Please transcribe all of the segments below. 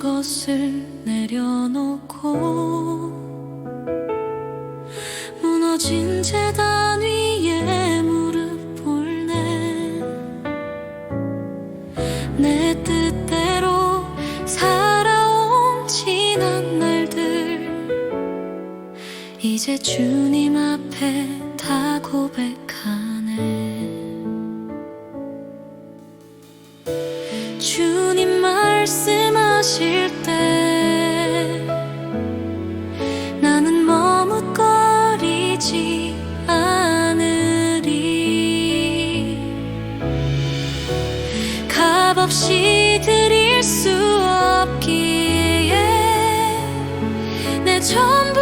것을 내려놓고 무너진 재단 위에 무릎 올래 내 뜻대로 살아온 지난 날들 이제 주님 앞에 다 고백하네. 주님 말씀 하실 때 나는 머뭇거리지 않으리. 값없이 드릴 수 없기에 내 전부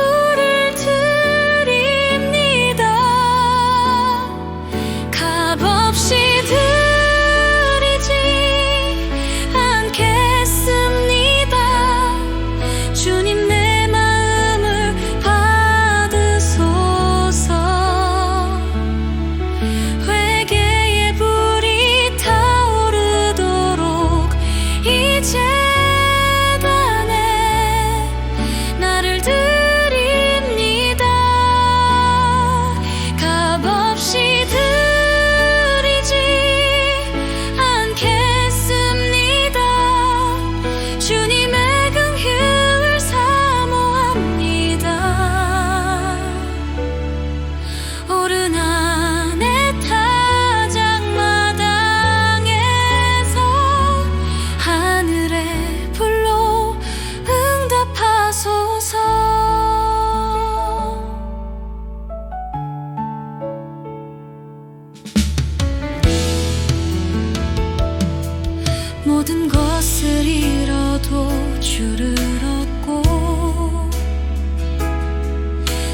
주를 얻고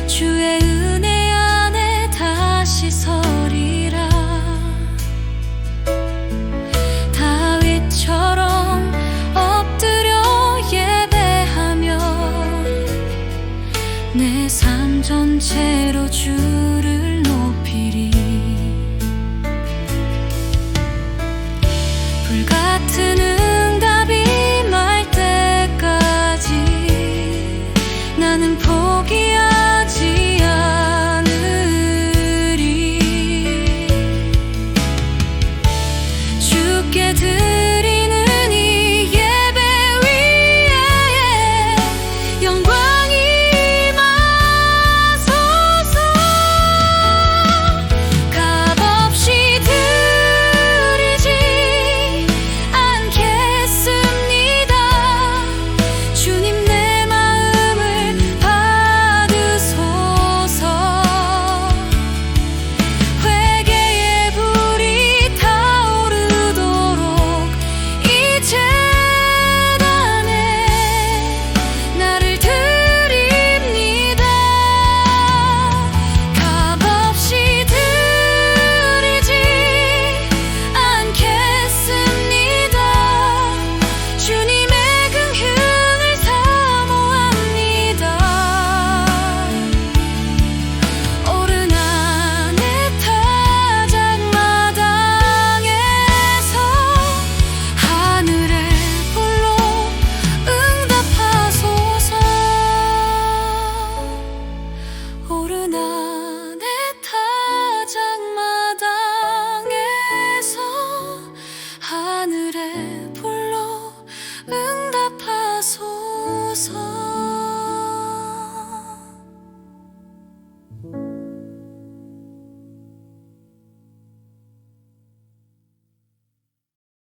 주의 은혜 안에 다시 서리라. 다윗처럼 엎드려 예배하며 내 삶 전체로 주를 get it.